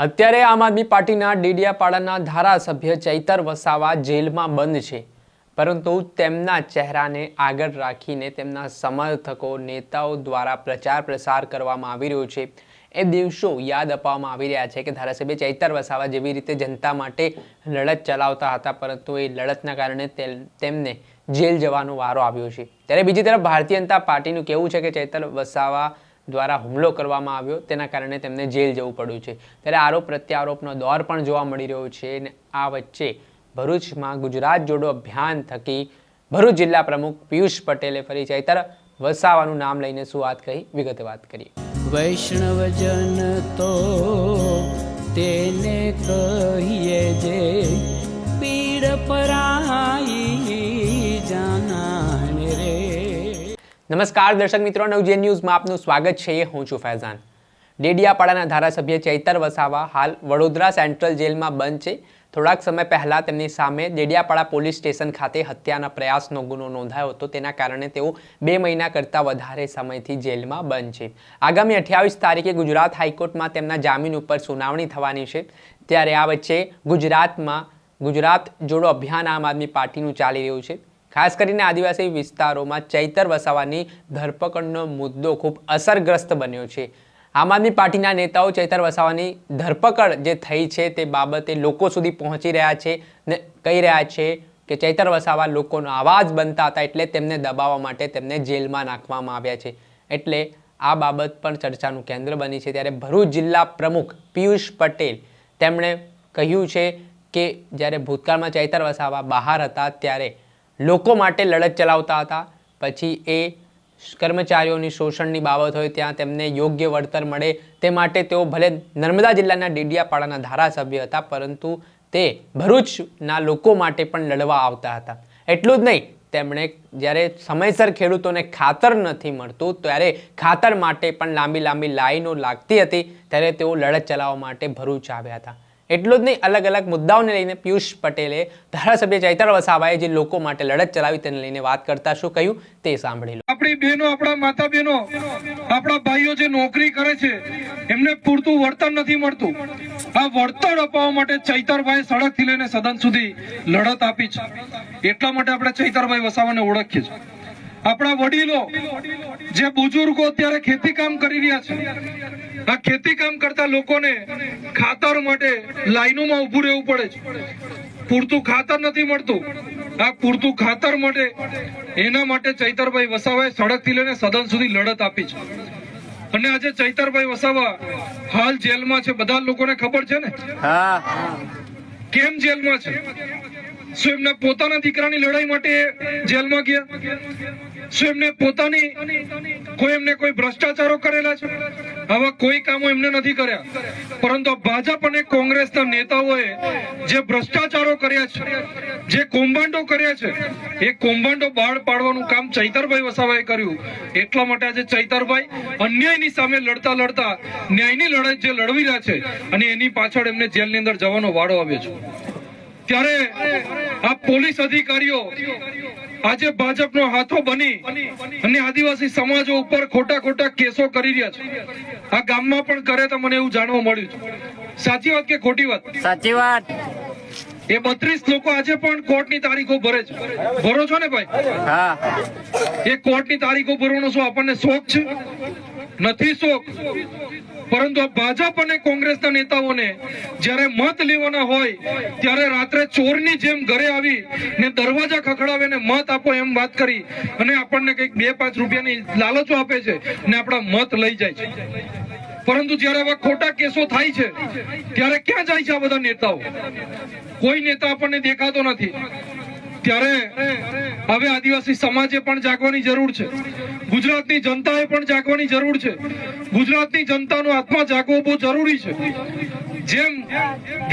અત્યારે આમ આદમી પાર્ટીના ડેડિયાપાડાના ધારાસભ્ય ચૈતર વસાવા જેલમાં બંધ છે. પરંતુ તેમના ચહેરાને આગળ રાખીને તેમના સમર્થકો, નેતાઓ દ્વારા પ્રચાર પ્રસાર કરવામાં આવી રહ્યો છે. એ દિવસો યાદ અપાવવામાં આવી રહ્યા છે કે ધારાસભ્ય ચૈતર વસાવા જેવી રીતે જનતા માટે લડત ચલાવતા હતા, પરંતુ એ લડતના કારણે તેમને જેલ જવાનો વારો આવ્યો છે. ત્યારે બીજી તરફ ભારતીય જનતા પાર્ટીનું કહેવું છે કે ચૈતર વસાવા દ્વારા હુમલો કરવામાં આવ્યો. તેના કારણે તેમને જેલ જવું પડ્યું છે. ત્યારે આરોપ પ્રત્યારોપનો દોર પણ જોવા મળી રહ્યો છે અને આ વચ્ચે ભરૂચમાં ગુજરાત જોડો અભિયાન થકી ભરૂચ જિલ્લા પ્રમુખ પિયુષ પટેલે ફરી ચૈતર વસાવાનું નામ લઈને શું વાત કહી? વિગતે વાત કરીએ. વૈષ્ણવજન તો તેને કહીએ જે પીડ પરાઈ નમસ્કાર, દર્શક મિત્રો. નવજીવન ન્યૂઝમાં આપનું સ્વાગત છે. હું છું ફૈઝાન. ડેડિયાપાડાના ધારાસભ્ય ચૈતર વસાવા હાલ વડોદરા સેન્ટ્રલ જેલમાં બંધ છે. થોડાક સમય પહેલાં તેમની સામે ડેડિયાપાડા પોલીસ સ્ટેશન ખાતે હત્યાના પ્રયાસનો ગુનો નોંધાયો હતો. તેના કારણે તેઓ બે મહિના કરતાં વધારે સમયથી જેલમાં બંધ છે. આગામી અઠ્યાવીસ તારીખે ગુજરાત હાઈકોર્ટમાં તેમના જામીન ઉપર સુનાવણી થવાની છે. ત્યારે આ વચ્ચે ગુજરાતમાં ગુજરાત જોડો અભિયાન આમ આદમી પાર્ટીનું ચાલી રહ્યું છે. ખાસ કરીને આદિવાસી વિસ્તારોમાં ચૈતર વસાવાની ધરપકડનો મુદ્દો ખૂબ અસરગ્રસ્ત બન્યો છે. આમ આદમી પાર્ટીના નેતાઓ ચૈતર વસાવાની ધરપકડ જે થઈ છે તે બાબતે લોકો સુધી પહોંચી રહ્યા છે ને કહી રહ્યા છે કે ચૈતર વસાવા લોકોનો અવાજ બનતા હતા એટલે તેમને દબાવવા માટે તેમને જેલમાં નાખવામાં આવ્યા છે. એટલે આ બાબત પણ ચર્ચાનું કેન્દ્ર બની છે. ત્યારે ભરૂચ જિલ્લા પ્રમુખ પિયુષ પટેલ તેમણે કહ્યું છે કે જ્યારે ભૂતકાળમાં ચૈતર વસાવા બહાર હતા ત્યારે લોકો માટે લડત ચલાવતા હતા. પછી એ કર્મચારીઓની શોષણની બાબત હોય ત્યાં તેમને યોગ્ય વળતર મળે. તે માટે તેઓ ભલે નર્મદા જિલ્લાના ડેડિયાપાડાના ધારાસભ્ય હતા, પરંતુ તે ભરૂચના લોકો માટે પણ લડવા આવતા હતા. એટલું જ નહીં, તેમણે જ્યારે સમયસર ખેડૂતોને ખાતર નથી મળતું, ત્યારે ખાતર માટે પણ લાંબી લાંબી લાઈનો લાગતી હતી. ત્યારે તેઓ લડત ચલાવવા માટે ભરૂચ આવ્યા હતા. એટલું જ નહીં, અલગ અલગ મુદ્દાઓને લઈને પિયુષ પટેલે ધારાસભ્ય ચૈતર વસાવાએ જે લોકો માટે લડત ચલાવી તેને લઈને વાત કરતા શું કહ્યું તે સાંભળી લો. આપણી બહેનો, આપણા માતા બહેનો, આપણા ભાઈઓ જે નોકરી કરે છે, એમને પૂરતું વળતર નથી મળતું. આ વળતર અપાવવા માટે ચૈતરભાઈ સડકથી લઈને સદન સુધી લડત આપી છે. એટલા માટે આપણે ચૈતરભાઈ વસાવાને ઓળખીએ છીએ. આપણા વડીલો, જે બુજુર્ગો અત્યારે ખેતી કામ કરી રહ્યા છે આ ખેતી કામ કરતા લોકોને ખાતર માટે લાઈનોમાં ઊભું રહેવું પડે છે. પૂરતું ખાતર નથી મળતું. આ પૂરતું ખાતર માટે એના માટે ચૈતરભાઈ વસાવાએ સડકથી લઈને સદન સુધી લડત આપી છે. અને આજે ચૈતરભાઈ વસાવા હાલ જેલમાં છે. બધા લોકોને ખબર છે ને? કેમ જેલમાં છે? શું એમને પોતાના દીકરાની લડાઈ માટે જેલમાં ગયા? શું એમને પોતાની કોઈ એમને કોઈ ભ્રષ્ટાચારો કરેલા છે? આવા કોઈ કામો એમને નથી કર્યા. પરંતુ ભાજપ અને કોંગ્રેસના નેતાઓએ જે ભ્રષ્ટાચારો કર્યા છે, જે કૌભાંડો કર્યા છે, એ કૌભાંડો બહાર પાડવાનું કામ ચૈતરભાઈ વસાવાએ કર્યું. એટલા માટે આજે ચૈતરભાઈ અન્યાયની સામે લડતા લડતા ન્યાયની લડાઈ જે લડવી રહ્યા છે અને એની પાછળ એમને જેલની અંદર જવાનો વાડો આવ્યો છે. ત્યારે આ પોલીસ અધિકારીઓ આજે ભાજપનો હાથો બની અને આદિવાસી સમાજો ઉપર ખોટા ખોટા કેસો કરી રહ્યા છે. આ ગામમાં પણ કરે તો મને એવું જાણવા મળ્યું છે. સાચી વાત કે ખોટી વાત? સાચી વાત. એ બત્રીસ લોકો આજે પણ કોર્ટની તારીખો ભરે છે. ભરો છો ને ભાઈ? હા. એ કોર્ટની તારીખો ભરવાનો શું આપણને શોખ છે? નથી શોખ. પરંતુ ભાજપ અને કોંગ્રેસના નેતાઓને જ્યારે મત લેવાના હોય, ત્યારે રાત્રે ચોરની જેમ ઘરે આવી ને દરવાજા ખખડાવે ને મત આપો એમ વાત કરી અને આપણને કંઈક બે પાંચ રૂપિયાની લાલચો આપે છે ને આપણા મત લઈ જાય છે. પરંતુ જ્યારે આવા ખોટા કેસો થાય છે, ત્યારે ક્યાં જાય છે આ બધા નેતાઓ? કોઈ નેતા આપણને દેખાતો નથી. ત્યારે હવે આદિવાસી સમાજે પણ જાગવાની જરૂર છે. ગુજરાતની જનતાએ પણ જાગવાની જરૂર છે. ગુજરાતની જનતાનો આત્મા જાગવો બહુ જરૂરી છે. જેમ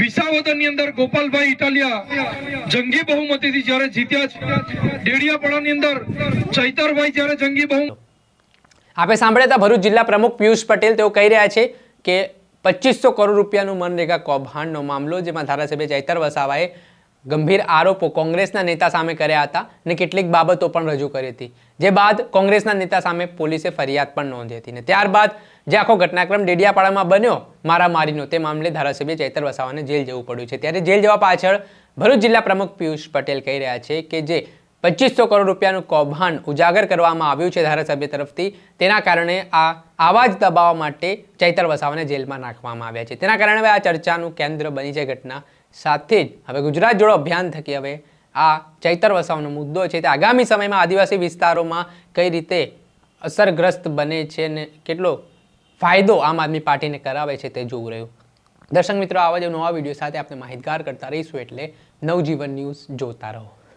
વિસાવદરની અંદર ગોપાલભાઈ ઇટાલિયા જંગી બહુમતીથી જ્યારે જીત્યા છે, ડેડિયાપાડાની અંદર ચૈતરભાઈ જ્યારે જંગી બહુ આપણે સાંભળ્યા હતા ભરૂચ જિલ્લા પ્રમુખ પિયુષ પટેલ તેઓ કહી રહ્યા છે કે પચીસો કરોડ રૂપિયાનું મનરેગા કૌભાંડનો મામલો, જેમાં ધારાસભ્ય ચૈતર વસાવાએ ગંભીર આરોપો કોંગ્રેસના નેતા સામે કર્યા હતા અને કેટલીક બાબતો પણ રજૂ કરી હતી. જે બાદ કોંગ્રેસના નેતા સામે પોલીસે ફરિયાદ પણ નોંધી હતી. ને ત્યારબાદ જે આખો ઘટનાક્રમ ડેડિયાપાડામાં બન્યો, મારામારીનો તે મામલે ધારાસભ્ય ચૈતર વસાવાને જેલ જવું પડ્યું છે. ત્યારે જેલ જવા પાછળ ભરૂચ જિલ્લા પ્રમુખ પિયુષ પટેલ કહી રહ્યા છે કે જે પચીસો કરોડ રૂપિયાનું કૌભાંડ ઉજાગર કરવામાં આવ્યું છે ધારાસભ્ય તરફથી. તેના કારણે આ આવા જ દબાવ માટે ચૈતર વસાવાને જેલમાં નાખવામાં આવ્યા છે. તેના કારણે હવે આ ચર્ચાનું કેન્દ્ર બની છે ઘટના સાથે જ. હવે ગુજરાત જોડો અભિયાન થકી હવે આ ચૈતર વસાવનો મુદ્દો છે તે આગામી સમયમાં આદિવાસી વિસ્તારોમાં કઈ રીતે અસરગ્રસ્ત બને છે અને કેટલો ફાયદો આમ આદમી પાર્ટીને કરાવે છે તે જોવું રહ્યું. દર્શક મિત્રો, આવા જ નવા વીડિયો સાથે આપણે માહિતગાર કરતા રહીશું એટલે નવજીવન ન્યૂઝ જોતા રહો.